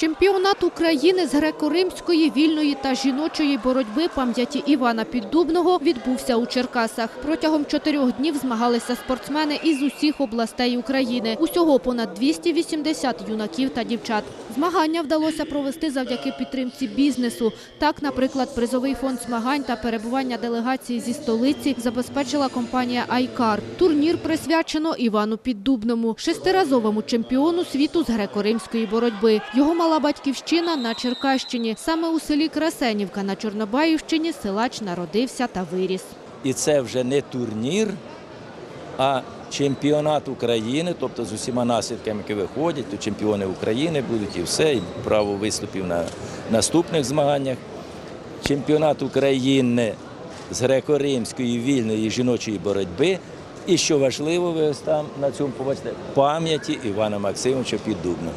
Чемпіонат України з греко-римської вільної та жіночої боротьби пам'яті Івана Піддубного відбувся у Черкасах. Протягом чотирьох днів змагалися спортсмени із усіх областей України. Усього понад 280 юнаків та дівчат. Змагання вдалося провести завдяки підтримці бізнесу. Так, наприклад, призовий фонд змагань та перебування делегації зі столиці забезпечила компанія «Айкар». Турнір присвячено Івану Піддубному, шестиразовому чемпіону світу з греко-римської боротьби. Його мала батьківщина на Черкащині. Саме у селі Красенівка на Чорнобаївщині силач народився та виріс. І це вже не турнір, а чемпіонат України, тобто з усіма наслідками, які виходять, то чемпіони України будуть і все, і право виступів на наступних змаганнях. Чемпіонат України з греко-римської вільної жіночої боротьби. І що важливо, ви там на цьому побачите пам'яті Івана Максимовича Піддубного.